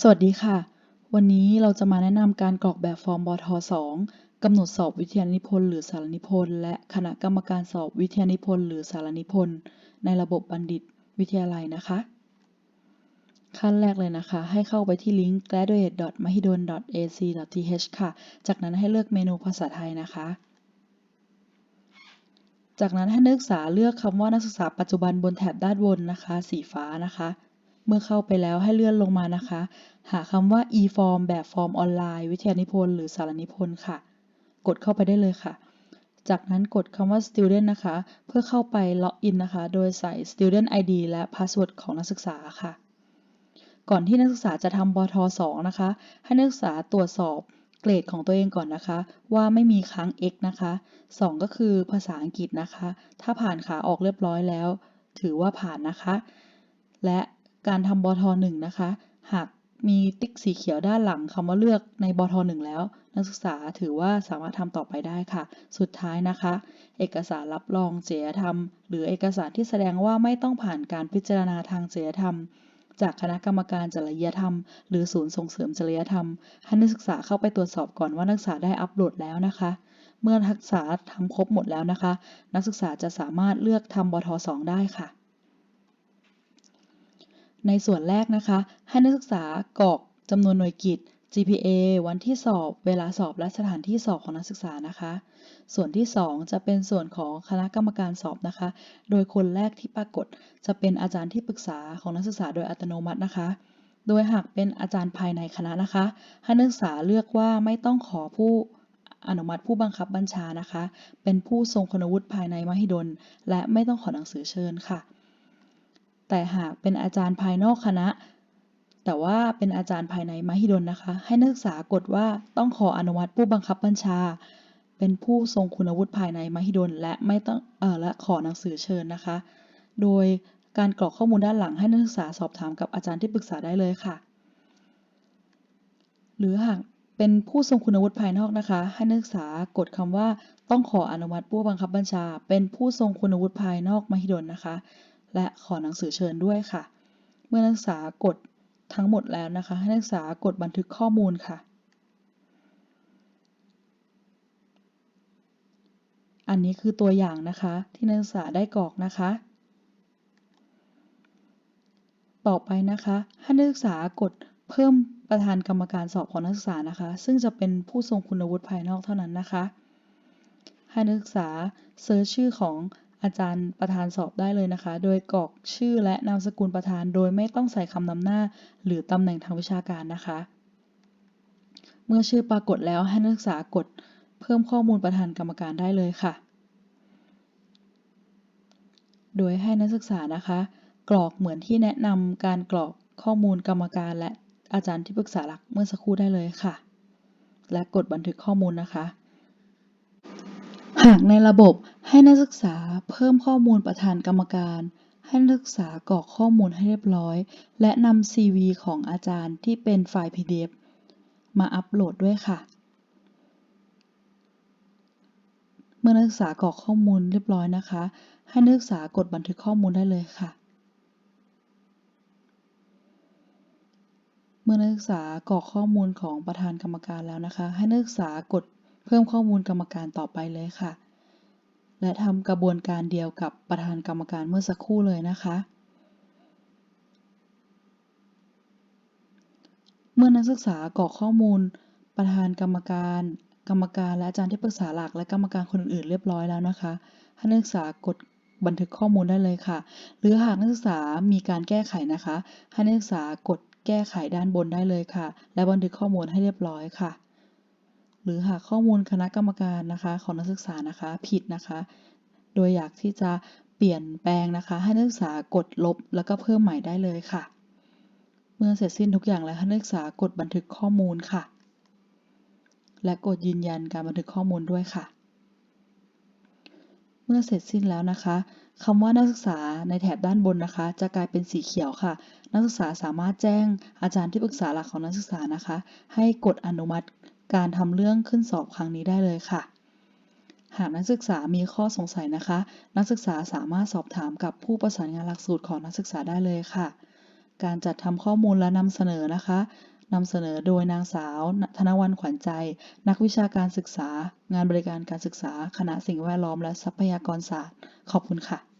สวัสดีค่ะ วันนี้เราจะมาแนะนำการกรอกแบบฟอร์มบท2กำหนดสอบวิทยานิพนธ์หรือสารนิพนธ์และคณะกรรมการสอบวิทยานิพนธ์หรือสารนิพนธ์ในระบบบัณฑิตวิทยาลัยนะคะ ขั้นแรกเลยนะคะ ให้เข้าไปที่ลิงก์ graduate.mahidol.ac.th ค่ะ จากนั้นให้เลือกเมนูภาษาไทยนะคะ จากนั้นให้นักศึกษาเลือกคำว่านักศึกษาปัจจุบันบนแถบด้านบนนะคะ สีฟ้านะคะ เมื่อเข้าไปแล้วให้เลื่อนลงมานะคะ หาคำว่า e-form แบบฟอร์มออนไลน์ วิทยานิพนธ์หรือสารนิพนธ์ค่ะ กดเข้าไปได้เลยค่ะ จากนั้นกดคำว่า student นะคะ เพื่อเข้าไปล็อกอินนะคะ โดยใส่ student ID และ password ของนักศึกษาค่ะ ก่อนที่นักศึกษาจะทำบท2นะคะ ให้นักศึกษาตรวจสอบเกรดของตัวเองก่อนนะคะ ว่าไม่มีค้าง x นะคะ 2 ก็คือภาษาอังกฤษนะคะ ถ้าผ่านขาออกเรียบร้อยแล้ว ถือว่าผ่านนะคะ และ การทำบท1นะคะ หากมีติ๊กสีเขียวด้านหลังคำว่าเลือกในบท1แล้ว นักศึกษาถือว่าสามารถทำต่อไปได้ค่ะ สุดท้ายนะคะ เอกสารรับรองจริยธรรม หรือเอกสารที่แสดงว่าไม่ต้องผ่านการพิจารณาทางจริยธรรม จากคณะกรรมการจริยธรรม หรือศูนย์ส่งเสริมจริยธรรมให้นักศึกษาเข้าไปตรวจสอบก่อนว่านักศึกษาได้อัปโหลดแล้วนะคะเมื่อนักศึกษาทำครบหมดแล้วนะคะ นักศึกษาจะสามารถเลือกทำบท 2 ได้ค่ะ ในส่วนแรกนะคะ ให้นักศึกษากรอกจำนวนหน่วยกิต GPA วันที่สอบ เวลาสอบ และสถานที่สอบของนักศึกษานะคะ ส่วนที่ 2 จะเป็นส่วนของคณะกรรมการสอบนะคะ โดยคนแรกที่ปรากฏ จะเป็นอาจารย์ที่ปรึกษาของนักศึกษาโดยอัตโนมัตินะคะ โดยหากเป็นอาจารย์ภายในคณะนะคะ ให้นักศึกษาเลือกว่าไม่ต้องขอผู้อนุมัติผู้บังคับบัญชานะคะ เป็นผู้ทรงคุณวุฒิภายในมหิดล และไม่ต้องขอหนังสือเชิญค่ะ แต่หากเป็นอาจารย์ภายนอกคณะ แต่ว่าเป็นอาจารย์ภายในมหิดลนะคะ ให้นักศึกษากดว่าต้องขออนุมัติผู้บังคับบัญชา เป็นผู้ทรงคุณวุฒิภายในมหิดลและไม่ต้องเออและขอหนังสือเชิญนะคะ โดยการกรอกข้อมูลด้านหลังให้นักศึกษาสอบถามกับอาจารย์ที่ปรึกษาได้เลยค่ะ หรือหากเป็นผู้ทรงคุณวุฒิภายนอกนะคะ ให้นักศึกษากดคำว่าต้องขออนุมัติผู้บังคับบัญชา เป็นผู้ทรงคุณวุฒิภายนอกมหิดลนะคะ และขอหนังสือเชิญด้วยค่ะ เมื่อนักศึกษากดทั้งหมดแล้วนะคะ ให้นักศึกษากดบันทึกข้อมูลค่ะ อันนี้คือตัวอย่างนะคะ ที่นักศึกษาได้กรอกนะคะ ต่อไปนะคะให้นักศึกษากดเพิ่มประธานกรรมการสอบของนักศึกษานะคะ ซึ่งจะเป็นผู้ทรงคุณวุฒิภายนอกเท่านั้นนะคะ ให้นักศึกษาเซิร์ชชื่อของ อาจารย์ประธานสอบได้เลยนะคะ โดยกรอกชื่อและนามสกุลประธาน โดยไม่ต้องใส่คำนำหน้า หรือตำแหน่งทางวิชาการนะคะ เมื่อชื่อปรากฏแล้วให้นักศึกษากดเพิ่มข้อมูลประธานกรรมการได้เลยค่ะ โดยให้นักศึกษานะคะ กรอกเหมือนที่แนะนำการกรอกข้อมูลกรรมการและอาจารย์ที่ปรึกษาหลักเมื่อสักครู่ได้เลยค่ะ และกดบันทึกข้อมูลนะคะ หากในระบบให้นักศึกษาเพิ่มข้อมูลประธานกรรมการ ให้นักศึกษากรอกข้อมูลให้เรียบร้อย และนำ CV ของอาจารย์ที่เป็นไฟล์ PDF มาอัปโหลดด้วยค่ะ เมื่อนักศึกษากรอกข้อมูลเรียบร้อยนะคะ ให้นักศึกษากดบันทึกข้อมูลได้เลยค่ะ เมื่อนักศึกษากรอกข้อมูลของประธานกรรมการแล้วนะคะ ให้นักศึกษากด เพิ่มข้อมูลกรรมการต่อไปเลยค่ะ และทำกระบวนการเดียวกับประธานกรรมการเมื่อสักครู่เลยนะคะ เมื่อนักศึกษากรอกข้อมูล ประธานกรรมการ กรรมการและอาจารย์ที่ปรึกษาหลักและกรรมการคนอื่นๆเรียบร้อยแล้วนะคะให้นักศึกษากดบันทึกข้อมูลได้เลยค่ะ หรือหากนักศึกษามีการแก้ไขนะคะ ให้นักศึกษากดแก้ไขด้านบนได้เลยค่ะ และบันทึกข้อมูลให้เรียบร้อยค่ะ หรือหากข้อมูลคณะกรรมการนะคะของนักศึกษานะคะผิดนะคะ โดยอยากที่จะเปลี่ยนแปลงนะคะ ให้นักศึกษากดลบแล้วก็เพิ่มใหม่ได้เลยค่ะ เมื่อเสร็จสิ้นทุกอย่างแล้วให้นักศึกษากดบันทึกข้อมูลค่ะ และกดยืนยันการบันทึกข้อมูลด้วยค่ะ เมื่อเสร็จสิ้นแล้วนะคะคำว่านักศึกษาในแถบด้านบนนะคะ จะกลายเป็นสีเขียวค่ะ นักศึกษาสามารถแจ้งอาจารย์ที่ปรึกษาหลักของนักศึกษานะคะ ให้กดอนุมัติ การทำเรื่องขึ้นสอบครั้งนี้ได้เลยค่ะ หากนักศึกษามีข้อสงสัยนะคะ นักศึกษาสามารถสอบถามกับผู้ประสานงานหลักสูตรของนักศึกษาได้เลยค่ะ การจัดทำข้อมูลและนำเสนอนะคะนำเสนอโดยนางสาว ธนวรรณขวัญใจ นักวิชาการศึกษา งานบริการการศึกษา คณะสิ่งแวดล้อมและทรัพยากรศาสตร์ ขอบคุณค่ะ